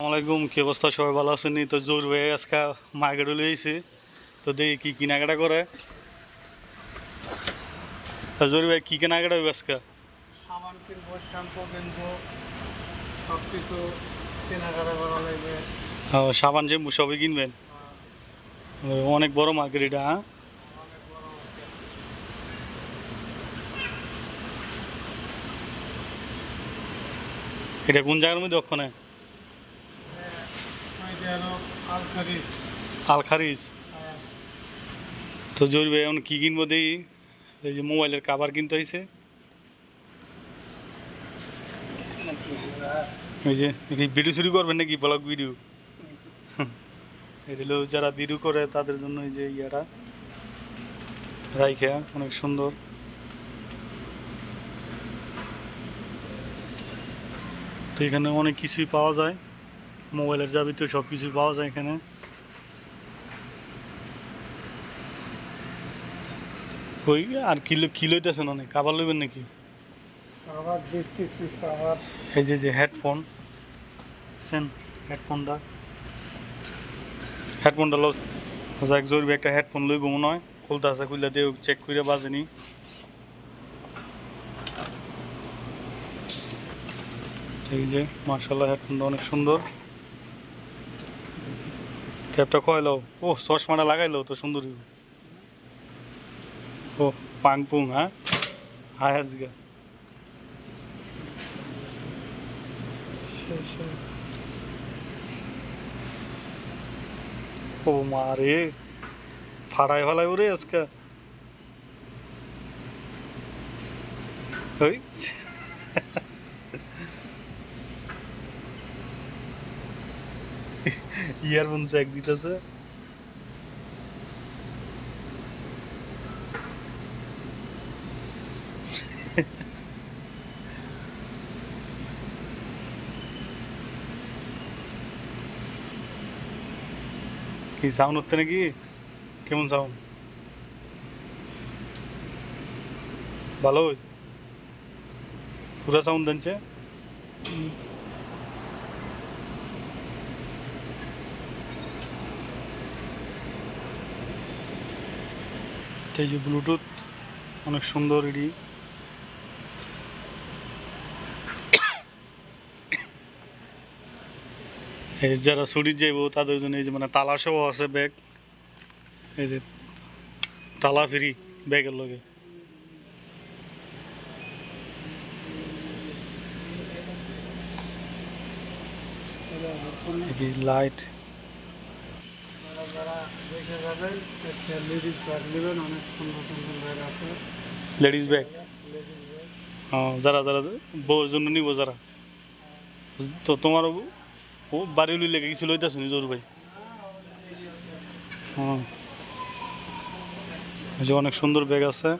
আসসালামাইকুম কি অবস্থা? সবাই ভালো আছেন? তো জোর ভাই আজকে মার্কেটে লইছি তো দেখি কি কেনাকাটা করে। তো জোর ভাই কি কেনাকাটা হবে আজকে? সাবান কিনবো শ্যাম্পু কিনবো সব কিছু কেনাকাটা করা লাগবে। সাবান শ্যাম্পু সবই কিনবেন? অনেক বড় মার্কেট এটা হ্যাঁ। এটা কোন জায়গার মধ্যে আলখারিস আলখারিজ তো জোর ভাই এখন কি কিনবো দেখি? এই যে মোবাইলের কাভার কিনতে হয়েছে এই যে ভিডিও শুরু করবেন নাকি ব্লগ ভিডিও এটা হলো যারা ভিডিও করে তাদের জন্য এই যে ইয়াটা। রাইখা অনেক সুন্দর। তো এখানে অনেক কিছুই পাওয়া যায়। মোবাইলের যাবতীয় সব কিছুই পাওয়া যায় এখানে। ওই আর কিলো কিলো হইতেছেন অনেক? আবার লইবেন নাকি? আবার দেখতেছি আবার এই যে যে হেডফোন সেন হেডফোনটা হেডফোনটা লো যাক জরুরি একটা হেডফোন লইব মনে হয়। খুলতে আছে খুলতে দিয়ে চেক করে বাজেনি এই যে মার্শাল্লাহ হেডফোনটা অনেক সুন্দর। ক্যাপটা কয়লো ও চশমাটা লাগাইলো তো সুন্দরী। ও পাং পুং হ্যাঁ হায় সেই সেই ও মা রে ফাড়াই ফেলাই ওরে আজকে। ওই ইয়ারফোন জ্যাক দিতেছে। কি সাউন্ড হচ্ছে নাকি? কেমন সাউন্ড ভালো পুরা সাউন্ড দিচ্ছে এই যে ব্লুটুথ, অনেক সুন্দর এটি। এই যারা ছুটির যাইব, তাদের জন্য এই যে মানে তালা সহ আছে ব্যাগ। এই যে তালা ফ্রি ব্যাগের লগে। লাইট যারা যারা দেখে যাবেন একটা লেডিস ব্যাগ নেবেন অনেক সুন্দর সুন্দর ব্যাগ আছে। লেডিস ব্যাগ লেডিস যারা যারা বউর জন্য নিব যারা। তো তোমার ও বাড়ি লেগে কিছু লইতেছে নি জরু ভাই? হ্যাঁ অনেক সুন্দর ব্যাগ আছে।